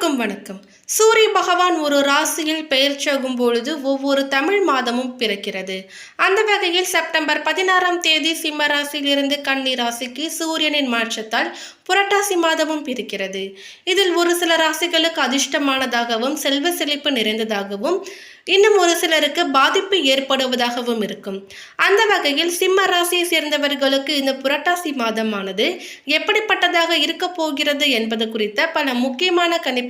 அனைவருக்கும் வணக்கம். சூரிய பகவான் ஒரு ராசியில் பெயர்ச்சாகும் பொழுது ஒவ்வொரு தமிழ் மாதமும் பிறக்கிறது. அந்த வகையில் செப்டம்பர் பதினாறாம் தேதி சிம்ம ராசியிலிருந்து கன்னி ராசிக்கு சூரியனின் மாற்றத்தால் புரட்டாசி மாதமும் பிறக்கிறது. இதில் ஒரு சில ராசிகளுக்கு அதிர்ஷ்டமானதாகவும் செல்வ செழிப்பு நிறைந்ததாகவும் இன்னும் ஒரு சிலருக்கு பாதிப்பு ஏற்படுவதாகவும் இருக்கும். அந்த வகையில் சிம்ம ராசியை சேர்ந்தவர்களுக்கு இந்த புரட்டாசி மாதமானது எப்படிப்பட்டதாக இருக்க போகிறது என்பது குறித்த பல முக்கியமான கணிப்பு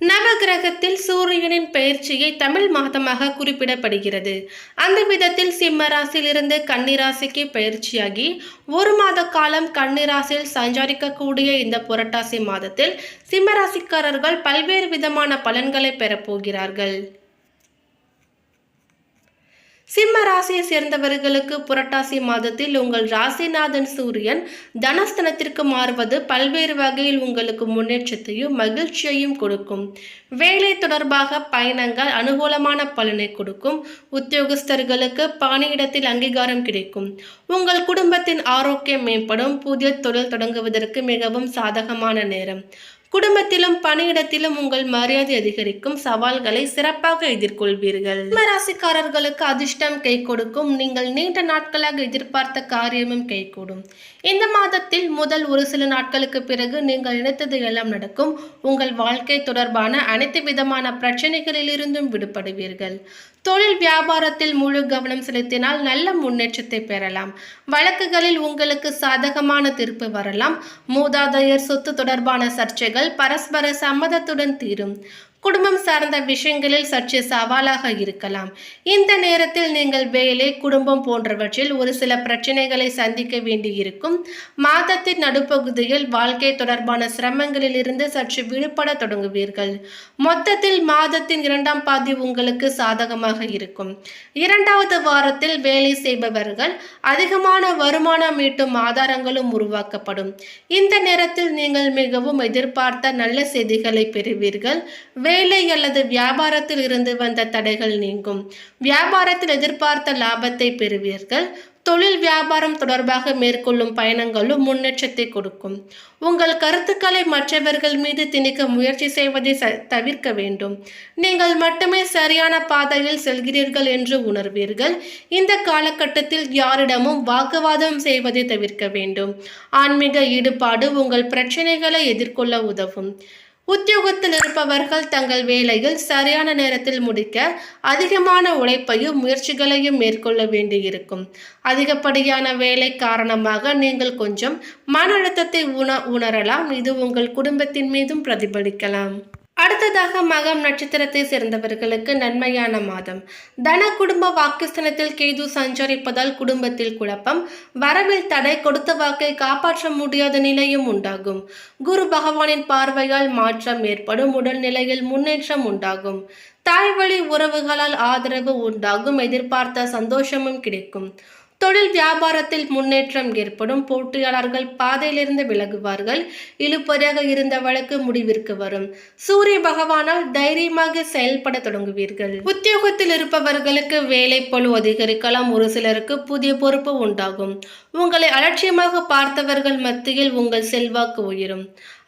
நவகிரகத்தில் சூரியனின் பயிற்சியை தமிழ் மாதமாக குறிப்பிடப்படுகிறது. அந்த விதத்தில் சிம்மராசியிலிருந்து கன்னிராசிக்கு பயிற்சியாகி ஒரு மாத காலம் கன்னிராசியில் சஞ்சரிக்கக்கூடிய இந்த புரட்டாசி மாதத்தில் சிம்மராசிக்காரர்கள் பல்வேறு விதமான பலன்களை பெறப்போகிறார்கள். சிம்ம ராசியை சேர்ந்தவர்களுக்கு புரட்டாசி மாதத்தில் உங்கள் ராசிநாதன் சூரியன் தனஸ்தனத்திற்கு மாறுவது பல்வேறு வகையில் உங்களுக்கு முன்னேற்றத்தையும் மகிழ்ச்சியையும் கொடுக்கும். வேலை தொடர்பாக பயணங்கள் அனுகூலமான பலனை கொடுக்கும். உத்தியோகஸ்தர்களுக்கு பணியிடத்தில் அங்கீகாரம் கிடைக்கும். உங்கள் குடும்பத்தின் ஆரோக்கியம் மேம்படும். புதிய தொழில் தொடங்குவதற்கு மிகவும் சாதகமான நேரம். குடும்பத்திலும் பணியிடத்திலும் உங்கள் மரியாதை அதிகரிக்கும் சவால்களை சிறப்பாக எதிர்கொள்வீர்கள். ராசிக்காரர்களுக்கு அதிர்ஷ்டம் கை கொடுக்கும் நீங்கள் நீண்ட நாட்களாக எதிர்பார்த்த காரியமும் கைகூடும் இந்த மாதத்தில் முதல் ஒரு சில நாட்களுக்கு பிறகு நீங்கள் நினைத்தது எல்லாம் நடக்கும். உங்கள் வாழ்க்கை தொடர்பான அனைத்து விதமான பிரச்சனைகளிலிருந்தும் விடுபடுவீர்கள். தொழில் வியாபாரத்தில் முழு கவனம் செலுத்தினால் நல்ல முன்னேற்றத்தை பெறலாம். வழக்குகளில் உங்களுக்கு சாதகமான தீர்ப்பு வரலாம். மூதாதையர் சொத்து தொடர்பான சர்ச்சைகள் பரஸ்பர சம்மதத்துடன் தீரும். குடும்பம் சார்ந்த விஷயங்களில் சற்று சவாலாக இருக்கலாம். இந்த நேரத்தில் நீங்கள் வேலை குடும்பம் போன்றவற்றில் ஒரு சில பிரச்சனைகளை சந்திக்க வேண்டியிருக்கும். மாதத்தின் நடுப்பகுதியில் வாழ்க்கை தொடர்பான சிரமங்களிலிருந்து சற்று விடுபட தொடங்குவீர்கள். மொத்தத்தில் மாதத்தின் இரண்டாம் பாதி உங்களுக்கு சாதகமாக இருக்கும். இரண்டாவது வாரத்தில் வேலை செய்பவர்கள் அதிகமான வருமானம் ஈட்டும் ஆதாரங்களும் உருவாக்கப்படும். இந்த நேரத்தில் நீங்கள் மிகவும் எதிர்பார்த்த நல்ல செய்திகளை பெறுவீர்கள். வேலை அல்லது வியாபாரத்தில் இருந்து வந்த தடைகள் நீங்கும். வியாபாரத்தில் எதிர்பார்த்த லாபத்தை பெறுவீர்கள். தொழில் வியாபாரம் தொடர்பாக மேற்கொள்ளும் பயணங்களும் முன்னேற்றத்தை கொடுக்கும். உங்கள் கருத்துக்களை மற்றவர்கள் மீது திணிக்க முயற்சி செய்வதை ச தவிர்க்க வேண்டும். நீங்கள் மட்டுமே சரியான பாதையில் செல்கிறீர்கள் என்று உணர்வீர்கள். இந்த காலகட்டத்தில் யாரிடமும் வாக்குவாதம் செய்வதை தவிர்க்க வேண்டும். ஆன்மீக ஈடுபாடு உங்கள் பிரச்சனைகளை எதிர்கொள்ள உதவும். உத்தியோகத்தில் இருப்பவர்கள் தங்கள் வேலையில் சரியான நேரத்தில் முடிக்க அதிகமான உழைப்பையும் முயற்சிகளையும் மேற்கொள்ள வேண்டியிருக்கும். அதிகப்படியான வேலை காரணமாக நீங்கள் கொஞ்சம் மன அழுத்தத்தை உண உணரலாம். இது உங்கள் குடும்பத்தின் மீதும் பிரதிபலிக்கலாம். அடுத்ததாக மகம் நட்சத்திரத்தை சேர்ந்தவர்களுக்கு நன்மையான மாதம். தன குடும்ப வாக்குஸ்தனத்தில் கேது சஞ்சரிப்பதால் குடும்பத்தில் குழப்பம். வரவில் தடை கொடுத்த வாக்கை காப்பாற்ற முடியாத நிலையும் உண்டாகும். குரு பகவானின் பார்வையால் மாற்றம் ஏற்படும். உடல்நிலையில் முன்னேற்றம் உண்டாகும். தாய்வழி உறவுகளால் ஆதரவு உண்டாகும். எதிர்பார்த்த சந்தோஷமும் கிடைக்கும். தொழில் வியாபாரத்தில் முன்னேற்றம் ஏற்படும். போட்டியாளர்கள் பாதையிலிருந்து விலகுவார்கள். இழுப்பறியாக இருந்த வழக்கு முடிவிற்கு வரும். சூரிய பகவானால் தைரியமாக செயல்பட தொடங்குவீர்கள். உத்தியோகத்தில் இருப்பவர்களுக்கு வேலை பழு அதிகரிக்கலாம். ஒரு சிலருக்கு புதிய பொறுப்பு உண்டாகும். உங்களை அலட்சியமாக பார்த்தவர்கள் மத்தியில் உங்கள் செல்வாக்கு உயரும்.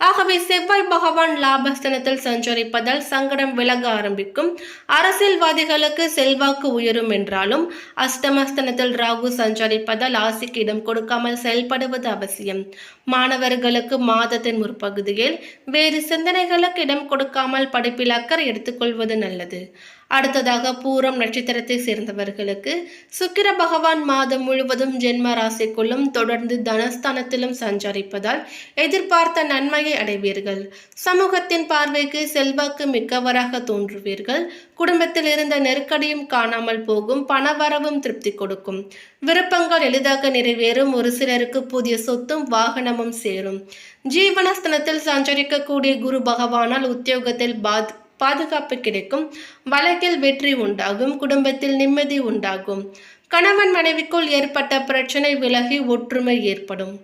ஆகவே செவ்வாய் பகவான் லாபஸ்தனத்தில் சஞ்சரிப்பதால் சங்கடம் விலக ஆரம்பிக்கும். அரசியல்வாதிகளுக்கு செல்வாக்கு உயரும் என்றாலும் அஷ்டமஸ்தனத்தில் ராகு சஞ்சரிப்பதால் ஆசிக்கு இடம் கொடுக்காமல் செயல்படுவது அவசியம். மாணவர்களுக்கு மாதத்தின் முற்பகுதியில் வேறு சிந்தனைகளுக்கு இடம் கொடுக்காமல் படிப்பில் அக்கறை எடுத்துக்கொள்வது நல்லது. அடுத்ததாக பூரம் நட்சத்திரத்தை சேர்ந்தவர்களுக்கு சுக்கிர பகவான் மாதம் முழுவதும் ஜென்ம ராசிக்குள்ளும் தொடர்ந்து தனஸ்தானத்திலும் சஞ்சரிப்பதால் எதிர்பார்த்த நன்மையை அடைவீர்கள். சமூகத்தின் பார்வைக்கு செல்வாக்கு மிக்கவராக தோன்றுவீர்கள். குடும்பத்தில் இருந்த நெருக்கடியும் காணாமல் போகும் பணவரவும் திருப்தி கொடுக்கும். விருப்பங்கள் எளிதாக நிறைவேறும் ஒரு சிலருக்கு புதிய சொத்தும் வாகனமும் சேரும். ஜீவனஸ்தனத்தில் சஞ்சரிக்கக்கூடிய குரு பகவானால் உத்தியோகத்தில் பாத் பாதுகாப்பு கிடைக்கும். வழக்கில் வெற்றி உண்டாகும். குடும்பத்தில் நிம்மதி உண்டாகும். கணவன் மனைவிக்குள் ஏற்பட்ட பிரச்சனை விலகி ஒற்றுமை ஏற்படும்.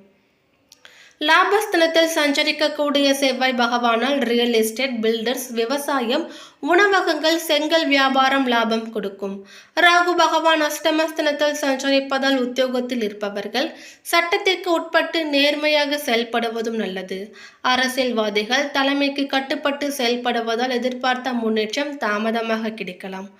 லாபஸ்தனத்தில் சஞ்சரிக்கக்கூடிய செவ்வாய் பகவானால் ரியல் எஸ்டேட் பில்டர்ஸ் விவசாயம் உணவகங்கள் செங்கல் வியாபாரம் லாபம் கொடுக்கும். ராகு பகவான் அஷ்டமஸ்தனத்தில் சஞ்சரிப்பதால் உத்தியோகத்தில் இருப்பவர்கள் சட்டத்திற்கு உட்பட்டு நேர்மையாக செயல்படுவதும் நல்லது. அரசியல்வாதிகள் தலைமைக்கு கட்டுப்பட்டு செயல்படுவதால் எதிர்பார்த்த முன்னேற்றம் தாமதமாக கிடைக்கலாம்.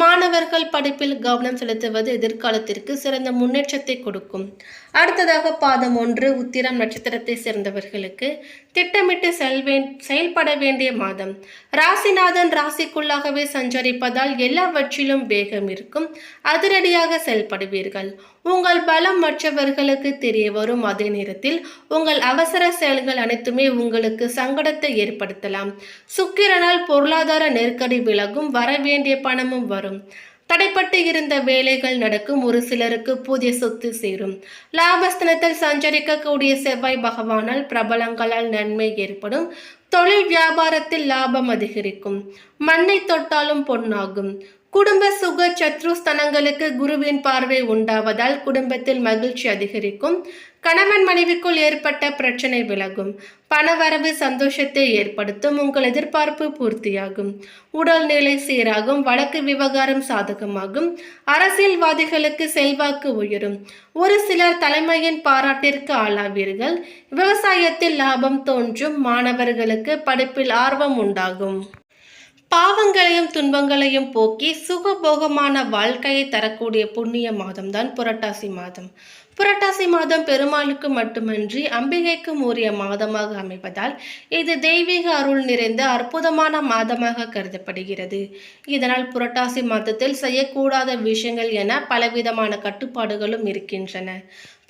மாணவர்கள் படிப்பில் கவனம் செலுத்துவது எதிர்காலத்திற்கு சிறந்த முன்னேற்றத்தை கொடுக்கும். அடுத்ததாக பாதம் ஒன்று உத்திரம் நட்சத்திரத்தை சேர்ந்தவர்களுக்கு திட்டமிட்டு செல்வே செயல்பட வேண்டிய மாதம். ராசிநாதன் ராசிக்குள்ளாகவே சஞ்சரிப்பதால் எல்லாவற்றிலும் வேகம் இருக்கும். அதிரடியாக செயல்படுவீர்கள். உங்கள் பலம் மற்றவர்களுக்கு தெரிய வரும். அதே நேரத்தில் உங்கள் அவசர செயல்கள் அனைத்துமே உங்களுக்கு சங்கடத்தை ஏற்படுத்தலாம். சுக்கிரனால் பொருளாதார நெருக்கடி விலகும். வரவேண்டிய பணமும் வரும். தடைப்பட்டு இருந்த வேலைகள் நடக்கும். ஒரு சிலருக்கு புதிய சொத்து சேரும். லாபஸ்தனத்தில் சஞ்சரிக்கக்கூடிய செவ்வாய் பகவானால் பிரபலங்களால் நன்மை ஏற்படும். தொழில் வியாபாரத்தில் லாபம் அதிகரிக்கும். மண்ணை தொட்டாலும் பொன்னாகும். குடும்ப சுக சத்ருஸ்தனங்களுக்கு குருவின் பார்வை உண்டாவதால் குடும்பத்தில் மகிழ்ச்சி அதிகரிக்கும். கணவன் மனைவிக்குள் ஏற்பட்ட பிரச்சனை விலகும். பணவரவு சந்தோஷத்தை ஏற்படுத்தும். உங்கள் எதிர்பார்ப்பு பூர்த்தியாகும். உடல்நிலை சீராகும். வழக்கு விவகாரம் சாதகமாகும். அரசியல்வாதிகளுக்கு செல்வாக்கு உயரும். ஒரு சிலர் தலைமையின் பாராட்டிற்கு ஆளாவீர்கள். விவசாயத்தில் லாபம் தோன்றும். மாணவர்களுக்கு படிப்பில் ஆர்வம் உண்டாகும். பாவங்களையும் துன்பங்களையும் போக்கி சுகபோகமான வாழ்க்கையை தரக்கூடிய புண்ணிய மாதம்தான் புரட்டாசி மாதம். புரட்டாசி மாதம் பெருமாளுக்கு மட்டுமன்றி அம்பிகைக்கும் உரிய மாதமாக அமைவதால் இது தெய்வீக அருள் நிறைந்த அற்புதமான மாதமாக கருதப்படுகிறது. இதனால் புரட்டாசி மாதத்தில் செய்யக்கூடாத விஷயங்கள் என பலவிதமான கட்டுப்பாடுகளும் இருக்கின்றன.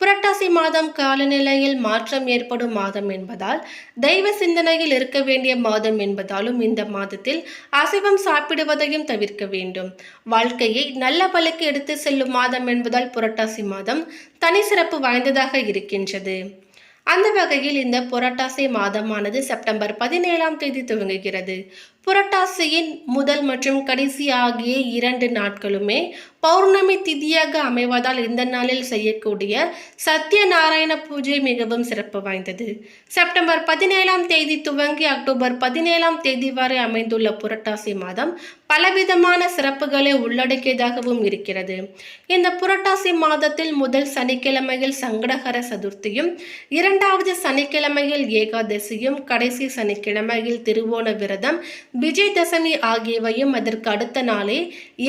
புரட்டாசி மாதம் காலநிலையில் மாற்றம் ஏற்படும் மாதம் என்பதால் தெய்வ சிந்தனையில் இருக்க வேண்டிய மாதம் என்பதாலும் இந்த மாதத்தில் அசைவம் சாப்பிடுவதையும் தவிர்க்க வேண்டும். வாழ்க்கையை நல்ல பலுக்கு எடுத்து செல்லும் மாதம் என்பதால் புரட்டாசி மாதம் தனி சிறப்பு வாய்ந்ததாக இருக்கின்றது. அந்த வகையில் இந்த புரட்டாசி மாதமானது செப்டம்பர் பதினேழாம் தேதி துவங்குகிறது. புரட்டாசியின் முதல் மற்றும் கடைசி ஆகிய இரண்டு நாட்களுமே பௌர்ணமி திதியாக அமைவதால் இந்த நாளில் செய்யக்கூடிய சத்யநாராயண பூஜை மிகவும் சிறப்பு வாய்ந்தது. செப்டம்பர் பதினேழாம் தேதி துவங்கி அக்டோபர் பதினேழாம் தேதி வரை அமைந்துள்ள புரட்டாசி மாதம் பலவிதமான சிறப்புகளை உள்ளடக்கியதாகவும் இருக்கிறது. இந்த புரட்டாசி மாதத்தில் முதல் சனிக்கிழமையில் சங்கடகர சதுர்த்தியும் இரண்டாவது சனிக்கிழமையில் ஏகாதசியும் கடைசி சனிக்கிழமையில் திருவோண விரதம் விஜயதசமி ஆகியவையும் அதற்கு அடுத்த நாளே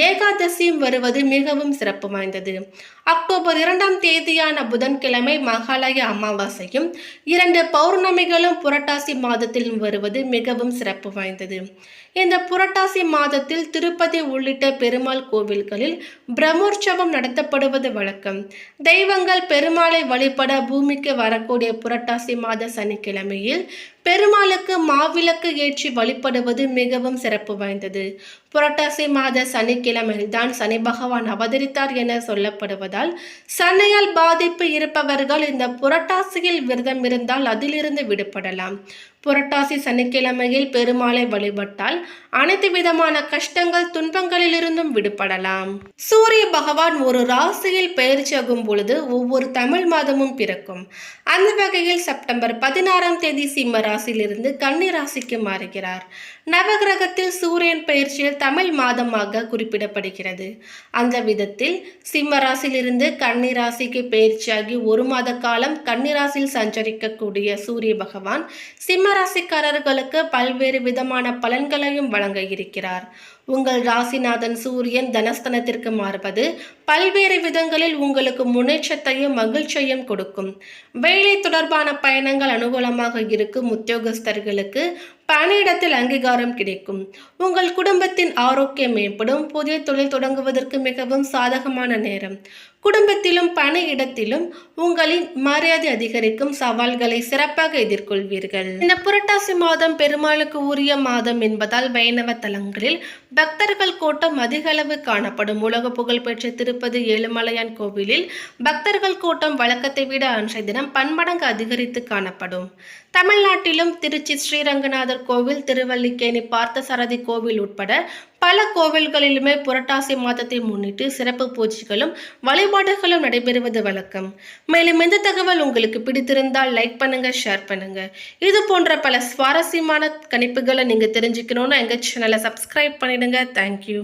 ஏகாதசியும் வருவது மிகவும் சிறப்பு வாய்ந்தது. அக்டோபர் இரண்டாம் தேதியான புதன்கிழமை மகாலய அமாவாசையும் இரண்டு பௌர்ணமிகளும் புரட்டாசி மாதத்தில் வருவது மிகவும் சிறப்பு வாய்ந்தது. இந்த புரட்டாசி மாதத்தில் திருப்பதி உள்ளிட்ட பெருமாள் கோவில்களில் பிரம்மோற்சவம் நடத்தப்படுவது வழக்கம். தெய்வங்கள் பெருமாளை வழிபட பூமிக்கு வரக்கூடிய புரட்டாசி மாத சனிக்கிழமையில் பெருமாளுக்கு மாவிளக்கு ஏற்றி வழிபடுவது மிகவும் சிறப்பு வாய்ந்தது. புரட்டாசி மாத சனிக்கிழமையில் தான் சனி பகவான் அவதரித்தார் என சொல்லப்படுவதால் சனியால் பாதிப்பு இருப்பவர்கள் இந்த புரட்டாசியில் விரதம் இருந்தால் அதிலிருந்து விடுபடலாம். புரட்டாசி சனிக்கிழமையில் பெருமாளை வழிபட்டால் அனைத்து விதமான கஷ்டங்கள் துன்பங்களிலிருந்தும் விடுபடலாம். சூரிய பகவான் ஒரு ராசியில் பெயர்ச்சியாகும் பொழுது ஒவ்வொரு தமிழ் மாதமும் பிறக்கும். அந்த வகையில் செப்டம்பர் பதினாறாம் தேதி சிம்ம ராசியிலிருந்து கன்னி ராசிக்கு மாறுகிறார். நவகிரகத்தில் சூரியன் பயிற்சியில் தமிழ் மாதமாக குறிப்பிடப்படுகிறது. அந்த விதத்தில் சிம்ம ராசியிலிருந்து பயிற்சியாகி ஒரு மாத காலம் கன்னிராசியில் சஞ்சரிக்கக்கூடிய சூரிய பகவான் சிம்ம ராசிக்காரர்களுக்கு பல்வேறு விதமான பலன்களையும் வழங்க இருக்கிறார். உங்கள் ராசிநாதன் சூரியன் தனஸ்தனத்திற்கு மாறுவது பல்வேறு விதங்களில் உங்களுக்கு முன்னேற்றத்தையும் மகிழ்ச்சியையும் கொடுக்கும். வேலை தொடர்பான பயணங்கள் அனுகூலமாக இருக்கும் உத்தியோகஸ்தர்களுக்கு பணியிடத்தில் அங்கீகாரம் கிடைக்கும். உங்கள் குடும்பத்தின் ஆரோக்கியம் மேம்படும். புதிய தொழில் தொடங்குவதற்கு மிகவும் சாதகமான நேரம். குடும்பத்திலும் பண இடத்திலும் உங்களின் மரியாதை அதிகரிக்கும் சவால்களை சிறப்பாக எதிர்கொள்வீர்கள். இந்த புரட்டாசி மாதம் பெருமாளுக்கு உரிய மாதம் என்பதால் வைணவ தலங்களில் பக்தர்கள் கூட்டம் அதிக அளவு காணப்படும். உலக புகழ்பெற்ற திருப்பதி ஏழுமலையான் கோவிலில் பக்தர்கள் கூட்டம் வழக்கத்தை விட அன்றைய தினம் பன்மடங்கு அதிகரித்து காணப்படும். தமிழ்நாட்டிலும் திருச்சி ஸ்ரீரங்கநாதர் கோவில் திருவல்லிக்கேணி பார்த்தசாரதி கோவில் உட்பட பல கோவில்களிலுமே புரட்டாசி மாதத்தை முன்னிட்டு சிறப்பு பூஜைகளும் வழிபாடுகளும் நடைபெறுவது வழக்கம். மேலும் இந்த தகவல் உங்களுக்கு பிடித்திருந்தால் லைக் பண்ணுங்க ஷேர் பண்ணுங்க. இது போன்ற பல சுவாரஸ்யமான கணிப்புகளை நீங்க தெரிஞ்சுக்கணும்னு எங்க சேனலை சப்ஸ்கிரைப் பண்ணிடுங்க. தேங்க்யூ